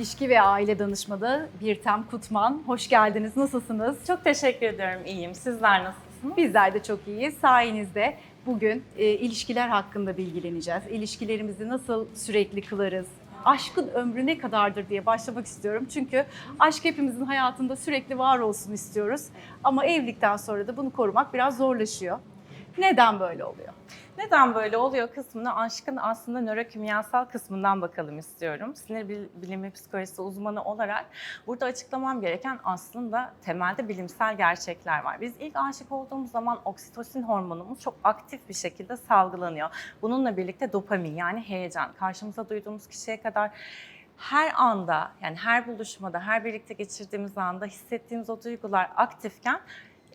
İlişki ve aile danışmanı Birtem Kutman. Hoş geldiniz. Nasılsınız? Çok teşekkür ediyorum. İyiyim. Sizler nasılsınız? Bizler de çok iyiyiz. Sayenizde bugün e, ilişkiler hakkında bilgileneceğiz. İlişkilerimizi nasıl sürekli kılarız? Aşkın ömrü ne kadardır diye başlamak istiyorum. Çünkü aşk hepimizin hayatında sürekli var olsun istiyoruz. Ama evlilikten sonra da bunu korumak biraz zorlaşıyor. Neden böyle oluyor? Neden böyle oluyor kısmına aşkın aslında nörokimyasal kısmından bakalım istiyorum. Sinir bil- bilimi psikolojisi uzmanı olarak burada açıklamam gereken aslında temelde bilimsel gerçekler var. Biz ilk aşık olduğumuz zaman oksitosin hormonumuz çok aktif bir şekilde salgılanıyor. Bununla birlikte dopamin yani heyecan, karşımıza duyduğumuz kişiye kadar her anda yani her buluşmada, her birlikte geçirdiğimiz anda hissettiğimiz o duygular aktifken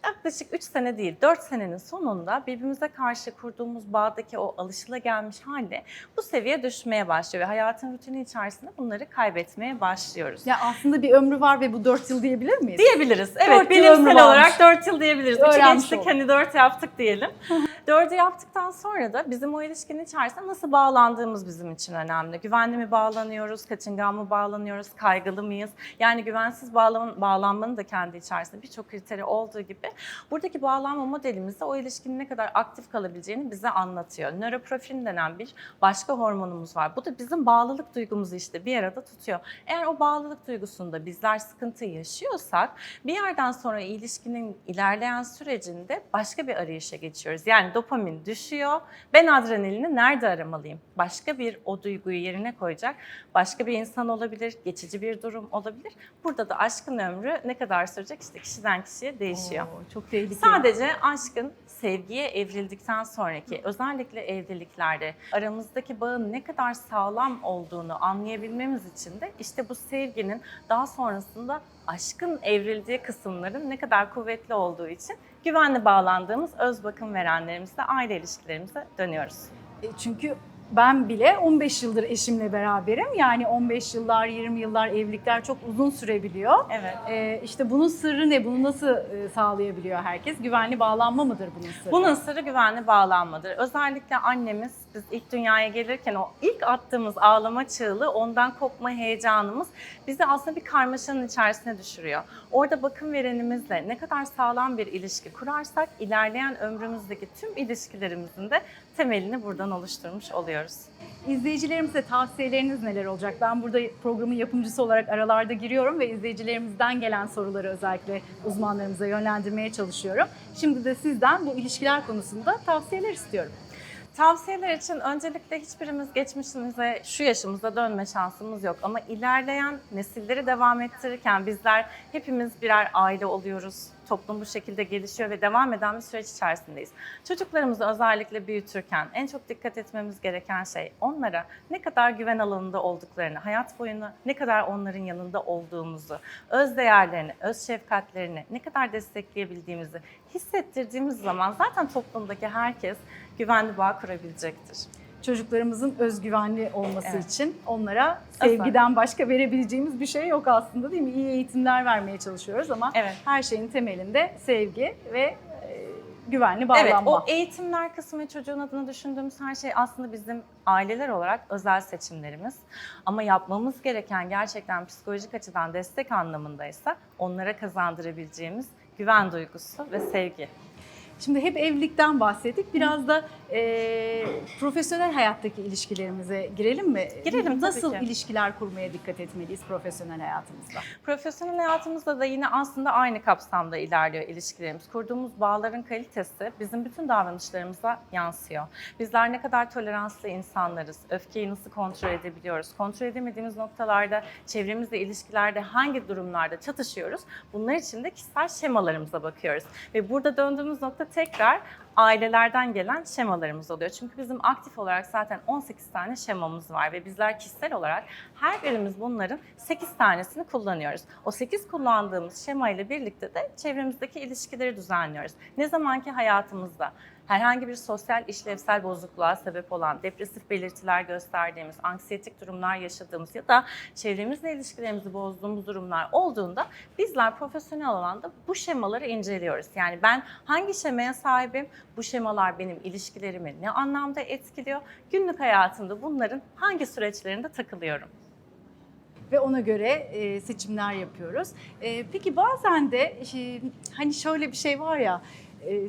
yaklaşık 3 sene değil 4 senenin sonunda birbirimize karşı kurduğumuz bağdaki o alışılagelmiş halde bu seviye düşmeye başlıyor ve hayatın rutini içerisinde bunları kaybetmeye başlıyoruz. Ya aslında bir ömrü var ve bu 4 yıl diyebilir miyiz? Diyebiliriz. Evet bilimsel olarak 4 yıl diyebiliriz. 3'ü Öğrenmiş geçtik olduk. hani 4 yaptık diyelim. 4'ü yaptıktan sonra da bizim o ilişkinin içerisinde nasıl bağlandığımız bizim için önemli. Güvenli mi bağlanıyoruz, kaçıngan mı bağlanıyoruz, kaygılı mıyız? Yani güvensiz bağlan bağlanmanın da kendi içerisinde birçok kriteri olduğu gibi buradaki bağlanma modelimizde o ilişkinin ne kadar aktif kalabileceğini bize anlatıyor. Nöroprofilin denen bir başka hormonumuz var. Bu da bizim bağlılık duygumuzu işte bir arada tutuyor. Eğer o bağlılık duygusunda bizler sıkıntı yaşıyorsak bir yerden sonra ilişkinin ilerleyen sürecinde başka bir arayışa geçiyoruz. Yani dopamin düşüyor. Ben adrenalini nerede aramalıyım? Başka bir o duyguyu yerine koyacak başka bir insan olabilir, geçici bir durum olabilir. Burada da aşkın ömrü ne kadar sürecek işte kişiden kişiye değişiyor. Oo, çok tehlikeli. Sadece aşkın sevgiye evrildikten sonraki özellikle evliliklerde aramızdaki bağın ne kadar sağlam olduğunu anlayabilmemiz için de işte bu sevginin daha sonrasında aşkın evrildiği kısımların ne kadar kuvvetli olduğu için güvenli bağlandığımız öz bakım verenlerimizle aile ilişkilerimize dönüyoruz. E, Çünkü ben bile 15 yıldır eşimle beraberim. Yani 15 yıllar, 20 yıllar evlilikler çok uzun sürebiliyor. Evet. E, işte bunun sırrı ne? Bunu nasıl e, sağlayabiliyor herkes? Güvenli bağlanma mıdır bunun sırrı? Bunun sırrı güvenli bağlanmadır. Özellikle annemiz biz ilk dünyaya gelirken o ilk attığımız ağlama çığlığı ondan kopma heyecanımız bizi aslında bir karmaşanın içerisine düşürüyor. Orada bakım verenimizle ne kadar sağlam bir ilişki kurarsak ilerleyen ömrümüzdeki tüm ilişkilerimizin de temelini buradan oluşturmuş oluyoruz. İzleyicilerimize tavsiyeleriniz neler olacak? Ben burada programın yapımcısı olarak aralarda giriyorum ve izleyicilerimizden gelen soruları özellikle uzmanlarımıza yönlendirmeye çalışıyorum. Şimdi de sizden bu ilişkiler konusunda tavsiyeler istiyorum. Tavsiyeler için öncelikle hiçbirimiz geçmişimize, şu yaşımıza dönme şansımız yok. Ama ilerleyen nesilleri devam ettirirken bizler hepimiz birer aile oluyoruz. Toplum bu şekilde gelişiyor ve devam eden bir süreç içerisindeyiz. Çocuklarımızı özellikle büyütürken en çok dikkat etmemiz gereken şey onlara ne kadar güven alanında olduklarını, hayat boyunu ne kadar onların yanında olduğumuzu, öz değerlerini, öz şefkatlerini ne kadar destekleyebildiğimizi hissettirdiğimiz zaman zaten toplumdaki herkes güvenli bağ kurabilecektir. Çocuklarımızın özgüvenli olması Evet. için onlara sevgiden başka verebileceğimiz bir şey yok aslında değil mi? İyi eğitimler vermeye çalışıyoruz ama Evet. her şeyin temelinde sevgi ve e, güvenli Evet, bağlanma. o eğitimler kısmı ve çocuğun adına düşündüğümüz her şey aslında bizim aileler olarak özel seçimlerimiz. Ama yapmamız gereken gerçekten psikolojik açıdan destek anlamındaysa onlara kazandırabileceğimiz güven duygusu ve sevgi. Şimdi hep evlilikten bahsettik. Biraz da e, profesyonel hayattaki ilişkilerimize girelim mi? Girelim tabii Nasıl ki. ilişkiler kurmaya dikkat etmeliyiz profesyonel hayatımızda? Profesyonel hayatımızda da yine aslında aynı kapsamda ilerliyor ilişkilerimiz. Kurduğumuz bağların kalitesi bizim bütün davranışlarımıza yansıyor. Bizler ne kadar toleranslı insanlarız, öfkeyi nasıl kontrol edebiliyoruz, kontrol edemediğimiz noktalarda, çevremizle ilişkilerde hangi durumlarda çatışıyoruz, bunlar için de kişisel şemalarımıza bakıyoruz. Ve burada döndüğümüz nokta tekrar ailelerden gelen şemalarımız oluyor. Çünkü bizim aktif olarak zaten 18 tane şemamız var ve bizler kişisel olarak her birimiz bunların 8 tanesini kullanıyoruz. O 8 kullandığımız şema ile birlikte de çevremizdeki ilişkileri düzenliyoruz. Ne zamanki hayatımızda herhangi bir sosyal işlevsel bozukluğa sebep olan depresif belirtiler gösterdiğimiz, anksiyetik durumlar yaşadığımız ya da çevremizle ilişkilerimizi bozduğumuz durumlar olduğunda bizler profesyonel alanda bu şemaları inceliyoruz. Yani ben hangi şemaya sahibim, bu şemalar benim ilişkilerimi ne anlamda etkiliyor, günlük hayatımda bunların hangi süreçlerinde takılıyorum? ve ona göre e, seçimler yapıyoruz. E, peki bazen de e, hani şöyle bir şey var ya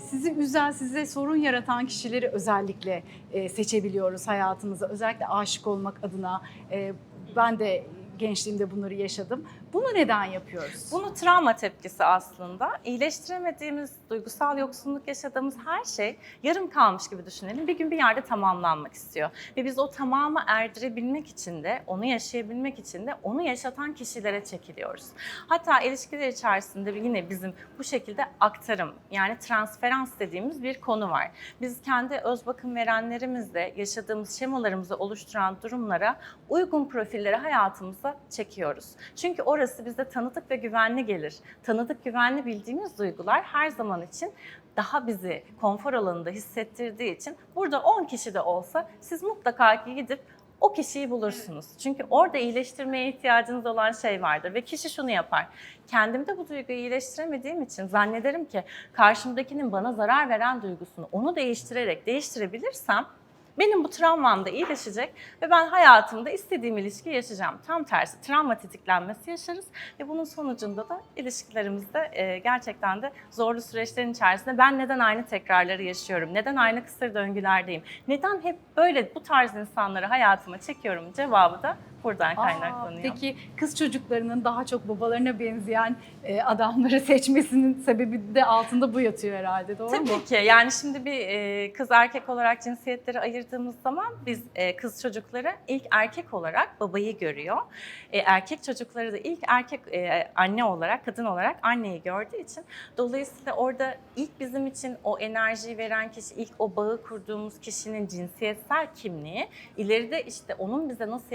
sizi üzen, size sorun yaratan kişileri özellikle seçebiliyoruz hayatımıza. Özellikle aşık olmak adına. Ben de gençliğimde bunları yaşadım. Bunu neden yapıyoruz? Bunu travma tepkisi aslında. İyileştiremediğimiz, duygusal yoksunluk yaşadığımız her şey yarım kalmış gibi düşünelim. Bir gün bir yerde tamamlanmak istiyor. Ve biz o tamamı erdirebilmek için de, onu yaşayabilmek için de onu yaşatan kişilere çekiliyoruz. Hatta ilişkiler içerisinde yine bizim bu şekilde aktarım, yani transferans dediğimiz bir konu var. Biz kendi öz bakım verenlerimizle yaşadığımız şemalarımızı oluşturan durumlara uygun profilleri hayatımıza çekiyoruz. Çünkü orası bize tanıdık ve güvenli gelir. Tanıdık, güvenli bildiğimiz duygular her zaman için daha bizi konfor alanında hissettirdiği için burada 10 kişi de olsa siz mutlaka ki gidip o kişiyi bulursunuz. Çünkü orada iyileştirmeye ihtiyacınız olan şey vardır ve kişi şunu yapar. Kendimde bu duyguyu iyileştiremediğim için zannederim ki karşımdakinin bana zarar veren duygusunu onu değiştirerek değiştirebilirsem benim bu travmam da iyileşecek ve ben hayatımda istediğim ilişkiyi yaşayacağım. Tam tersi travma tetiklenmesi yaşarız ve bunun sonucunda da ilişkilerimizde e, gerçekten de zorlu süreçlerin içerisinde ben neden aynı tekrarları yaşıyorum, neden aynı kısır döngülerdeyim, neden hep böyle bu tarz insanları hayatıma çekiyorum cevabı da buradan kaynaklanıyor. Peki kız çocuklarının daha çok babalarına benzeyen e, adamları seçmesinin sebebi de altında bu yatıyor herhalde doğru mu? Tabii ki. Yani şimdi bir e, kız erkek olarak cinsiyetleri ayırdığımız zaman biz e, kız çocukları ilk erkek olarak babayı görüyor. E, erkek çocukları da ilk erkek e, anne olarak, kadın olarak anneyi gördüğü için dolayısıyla orada ilk bizim için o enerjiyi veren kişi, ilk o bağı kurduğumuz kişinin cinsiyetsel kimliği, ileride işte onun bize nasıl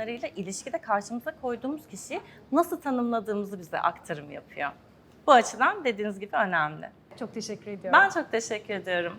yaklaşımlarıyla ilişkide karşımıza koyduğumuz kişiyi nasıl tanımladığımızı bize aktarım yapıyor. Bu açıdan dediğiniz gibi önemli. Çok teşekkür ediyorum. Ben çok teşekkür ediyorum.